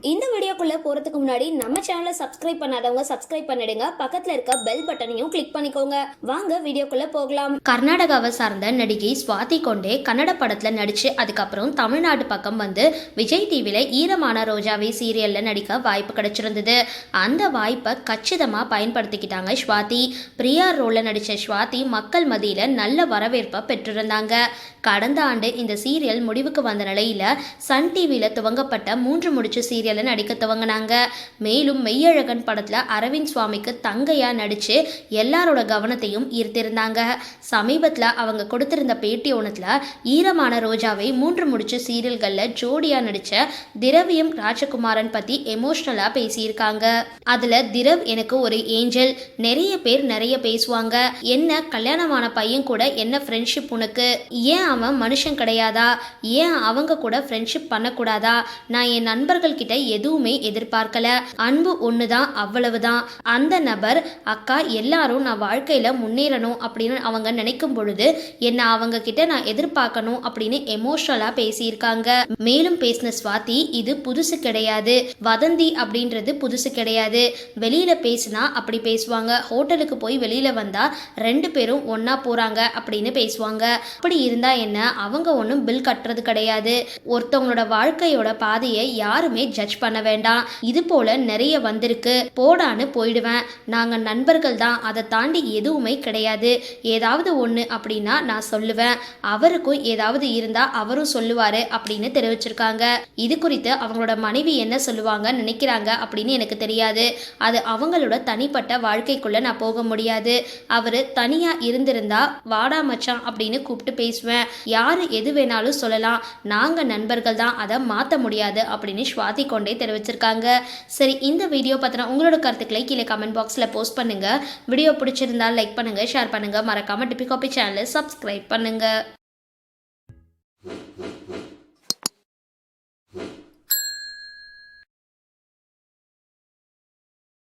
இந்த வீடியோக்குள்ளே போகிறதுக்கு முன்னாடி நம்ம சேனலை சப்ஸ்கிரைப் பண்ணாதவங்க சப்ஸ்கிரைப் பண்ணிடுங்க. பக்கத்தில் இருக்க பெல் பட்டனையும் கிளிக் பண்ணிக்கோங்க. வாங்க வீடியோக்குள்ளே போகலாம். கர்நாடகாவை சார்ந்த நடிகை ஸ்வாதி கொண்டே கன்னட படத்தில் நடித்து அதுக்கப்புறம் தமிழ்நாடு பக்கம் வந்து விஜய் டிவியில் ஈரமான ரோஜாவே சீரியலில் நடிக்க வாய்ப்பு கிடைச்சிருந்தது. அந்த வாய்ப்பை கச்சிதமாக பயன்படுத்திக்கிட்டாங்க ஸ்வாதி பிரியா ரோலில் நடித்த ஸ்வாதி மக்கள் மதியில் நல்ல வரவேற்பை பெற்றிருந்தாங்க. கடந்த ஆண்டு இந்த சீரியல் முடிவுக்கு வந்த நிலையில் சன் டிவியில் துவங்கப்பட்ட மூன்று முடிச்சு சீரியலை நடிக்க துவங்கினாங்க மேலும் மெய்யழகன் படத்தில் அரவிந்த் சுவாமிக்கு தங்கையா நடிச்சு எல்லாரோட கவனத்தையும் ஈர்த்திருந்தாங்க. சமீபத்தில் அவங்க கொடுத்திருந்த பேட்டி ஒன்றத்தில் ஈரமான ரோஜாவை மூன்று முடிச்சு சீரியல்களில் ஜோடியா நடிச்ச திரவியம் ராஜகுமாரன் பத்தி எமோஷ்னலாக பேசியிருக்காங்க. அதுல திரவ் எனக்கு ஒரு ஏஞ்சல். நிறைய பேர் நிறைய பேசுவாங்க. என்ன கல்யாணமான பையன் கூட என்ன ஃப்ரெண்ட்ஷிப் உனக்கு? ஏன் அவன் மனுஷன் கிடையாதா? ஏன் அவங்க கூட ஃப்ரெண்ட்ஷிப் பண்ணக்கூடாதா? நான் என் நண்பர்கள் கிட்ட எதுவுமே எதிர்பார்க்கல. அன்பு ஒண்ணுதான் அவ்வளவுதான். அந்த நபர் அக்கா எல்லாரும் நான் வாழ்க்கையில முன்னேறணும் அப்படின்னு அவங்க நினைக்கும் பொழுது என்ன அவங்க கிட்ட நான் எதிர்பார்க்கணும் அப்படின்னு எமோஷனலா பேசியிருக்காங்க. மேலும் பேசின சுவாதி இது புதுசு கிடையாது. வதந்தி அப்படின்றது புதுசு கிடையாது. வெளியில பேசினா அப்படி பேசுவாங்க. ஹோட்டலுக்கு போய் வெளியில வந்தா ரெண்டு பேரும் ஒன்னா போறாங்க அப்படின்னு பேசுவாங்க. அப்படி இருந்தா என்ன? அவங்க ஒன்றும் பில் கட்டுறது கிடையாது. ஒருத்தவங்களோட வாழ்க்கையோட பாதையை யாருமே ஜட்ஜ் பண்ண வேண்டாம். இது போல நிறைய வந்திருக்கு. போடான்னு போயிடுவேன். நாங்க நண்பர்கள் தான். அதை தாண்டி எதுவுமே கிடையாது. ஏதாவது ஒன்று அப்படின்னா நான் சொல்லுவேன். அவருக்கும் ஏதாவது இருந்தா அவரும் சொல்லுவாரு அப்படின்னு தெரிவிச்சிருக்காங்க. இது குறித்து அவங்களோட மனைவி என்ன சொல்லுவாங்க நினைக்கிறாங்க அப்படின்னு எனக்கு தெரியாது. அது அவங்களோட தனிப்பட்ட வாழ்க்கைக்குள்ள நான் போக முடியாது. அவர் தனியா இருந்திருந்தா வாடா மச்சான் அப்படின்னு கூப்பிட்டு பேசுவேன். யாரு எது வேணாலும் சொல்லலாம். நாங்க நண்பர்கள் தான். அதை மாத்த முடியாது அப்படின்னு ஸ்வாதி கொண்டே தெரிவிச்சிருக்காங்க. சரி இந்த வீடியோ பத்தின உங்களோட கருத்துக்களை கீழே கமெண்ட் பாக்ஸில் போஸ்ட் பண்ணுங்கள் வீடியோ பிடிச்சிருந்தா லைக் பண்ணுங்கள் ஷேர் பண்ணுங்கள் மறக்காமல் டிபிகாபி சேனலை சப்ஸ்கிரைப் பண்ணுங்கள்